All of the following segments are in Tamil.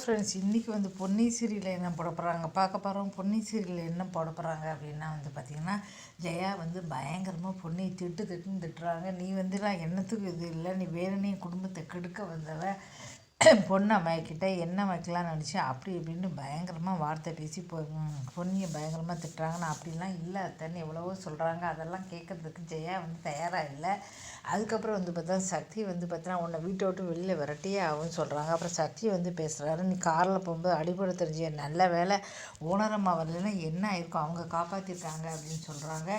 ஃப்ரெண்ட்ஸ் இன்றைக்கி வந்து பொன்னி சீரியலில் என்ன போட போகிறாங்க பார்க்க போகிறோம் பொன்னி சீரியலில் என்ன போட போகிறாங்க அப்படின்னா வந்து பார்த்திங்கன்னா ஜெயா வந்து பயங்கரமாக பொன்னியை திட்டு திட்டுன்னு திட்டுறாங்க. நீ வந்து நான் என்னத்துக்கு இது இல்லை. நீ வேணுனே குடும்பத்தை கெடுக்க வந்தவ. பொண்ணு அம்மாக்கிட்ட என்ன வைக்கலாம்னு நினச்சி அப்படி இப்படின்னு பயங்கரமாக வார்த்தை பேசி பொ பொண்ணியை பயங்கரமாக திட்டுறாங்கன்னா அப்படிலாம் இல்லை அத்தன்னு எவ்வளவோ சொல்கிறாங்க அதெல்லாம் கேட்குறதுக்கு ஜெயா வந்து தயாராக இல்லை. அதுக்கப்புறம் வந்து பார்த்தா சக்தி வந்து பார்த்தீங்கன்னா உன்னை வீட்டை விட்டு வெளியில் விரட்டியே ஆகும்னு சொல்கிறாங்க அப்புறம் சக்தி வந்து பேசுகிறாரு நீ காரில் போகும்போது அடிப்படை தெரிஞ்ச நல்ல வேலை ஓனரம்மா வரலைன்னா என்ன ஆயிருக்கும்? அவங்க காப்பாற்றிருக்காங்க அப்படின்னு சொல்கிறாங்க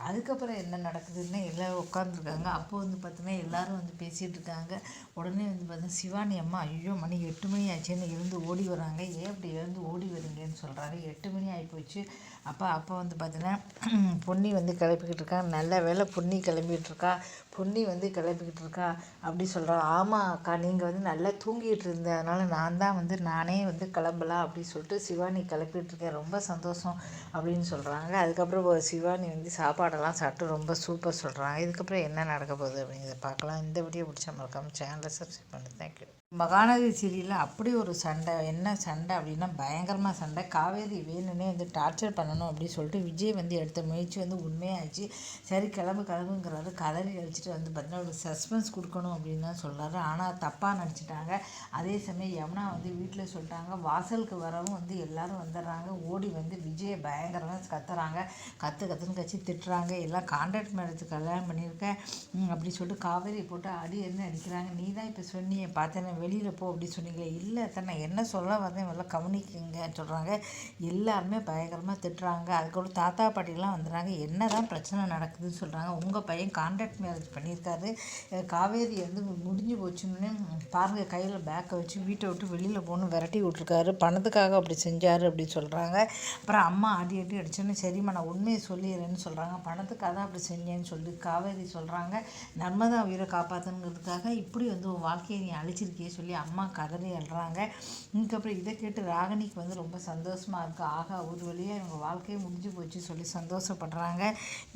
அதுக்கப்புறம் என்ன நடக்குதுன்னு எல்லோரும் உட்காந்துருக்காங்க அப்போ வந்து பார்த்தீங்கன்னா எல்லோரும் வந்து பேசிகிட்டு இருக்காங்க உடனே வந்து பார்த்தீங்கன்னா சிவானி அம்மா ஐயோ மணி எட்டு மணி ஆச்சுன்னு எழுந்து ஓடி வராங்க. ஏன் அப்படி எழுந்து ஓடி வரீங்கன்னு சொல்கிறாங்க எட்டு மணி ஆகிப்போச்சு அப்போ அப்போ வந்து பார்த்தீங்கன்னா பொன்னி வந்து கிளப்பிக்கிட்டு இருக்கா நல்ல வேலை பொன்னி கிளம்பிகிட்டு இருக்கா பொன்னி வந்து கிளப்பிக்கிட்டு இருக்கா அப்படி சொல்கிறான் ஆமாம் அக்கா நீங்கள் வந்து நல்லா தூங்கிட்டு இருந்ததுனால நான் தான் வந்து நானே வந்து கிளம்பலாம் அப்படின்னு சொல்லிட்டு சிவானி கிளப்பிகிட்டு இருக்கேன் ரொம்ப சந்தோஷம் அப்படின்னு சொல்கிறாங்க அதுக்கப்புறம் சிவானி வந்து சாப்பாடு சாப்பாடெல்லாம் சாப்பிட்டு ரொம்ப சூப்பர் சொல்கிறாங்க இதுக்கப்புறம் என்ன நடக்க போகுது அப்படிங்கிறத பார்க்கலாம். இந்த வீடியோ பிடிச்ச மறக்காமல் சேனலை சப்ஸ்கிரைப் பண்ணி தேங்க்யூ மகாநதி சீரியலில் அப்படி ஒரு சண்டை என்ன சண்டை அப்படின்னா பயங்கரமாக சண்டை. காவேரி வேணும்னே வந்து டார்ச்சர் பண்ணணும் அப்படின்னு சொல்லிட்டு விஜய் வந்து எடுத்த முயற்சி வந்து உண்மையாச்சு சரி கிளம்பு கிளம்புங்கிறாரு. கதறி அடிச்சுட்டு வந்து பார்த்தீங்கன்னா ஒரு சஸ்பென்ஸ் கொடுக்கணும் அப்படின்னு தான் சொல்கிறாரு ஆனால் தப்பாக நடிச்சிட்டாங்க. அதே சமயம் யமுனா வந்து வீட்டில் சொல்லிட்டாங்க. வாசலுக்கு வரவும் வந்து எல்லோரும் வந்துடுறாங்க. ஓடி வந்து விஜயை பயங்கரமாக கத்துறாங்க. கற்று கற்றுன்னு கட்சி திட்டுறாங்க. எல்லாம் கான்ட்ராக்ட் மேரேஜ் கல்யாணம் பண்ணியிருக்கேன் அப்படி சொல்லிட்டு காவேரி போட்டு அடி என்ன அடிக்கிறாங்க. நீ தான் இப்போ சொன்னியே பார்த்தேன் வெளியில் போ அப்படி சொன்னீங்களே. இல்லை நான் என்ன சொல்ல வந்தேன் எல்லாம் கவனிக்குங்கன்னு சொல்கிறாங்க எல்லாருமே பயங்கரமாக திட்டுறாங்க. அதுக்கப்புறம் தாத்தா பாட்டிலாம் வந்துடுறாங்க. என்ன தான் பிரச்சனை நடக்குதுன்னு சொல்கிறாங்க உங்கள் பையன் கான்ட்ராக்ட் மேரேஜ் பண்ணியிருக்காரு. காவேரி வந்து முடிஞ்சு போச்சுன்னு பாருங்கள் கையில் பேக்கை வச்சு வீட்டை விட்டு வெளியில் போகணும் விரட்டி விட்ருக்காரு பணத்துக்காக அப்படி செஞ்சார் அப்படின்னு சொல்கிறாங்க அப்புறம் அம்மா அடி அடி அடிச்சோன்னு சரிம்மா நான் உண்மையை சொல்லிடுறேன்னு சொல்கிறாங்க பணத்துக்காக தான் அப்படி செஞ்சேன்னு சொல்லி காவேரி சொல்கிறாங்க நர்மதா உயிரை காப்பாற்றுங்கிறதுக்காக இப்படி வந்து உன் வாழ்க்கையை நீ அழிச்சிருக்கே சொல்லி அம்மா கதறி அழுறாங்க. இதுக்கப்புறம் இதை கேட்டு ராகினிக்கு வந்து ரொம்ப சந்தோஷமாக இருக்குது ஆகா ஒரு வழியாக இவங்க வாழ்க்கையே முடிஞ்சு போச்சு சொல்லி சந்தோஷப்படுறாங்க.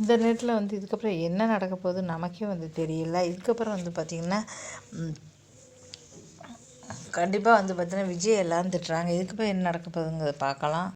இந்த நேரத்தில் வந்து இதுக்கப்புறம் என்ன நடக்க போகுது நமக்கே வந்து தெரியல. இதுக்கப்புறம் வந்து பார்த்திங்கன்னா கண்டிப்பாக வந்து பார்த்தீங்கன்னா விஜய் எல்லாம் திட்டுறாங்க. இதுக்கப்புறம் என்ன நடக்க போகுதுங்கிறத பார்க்கலாம்.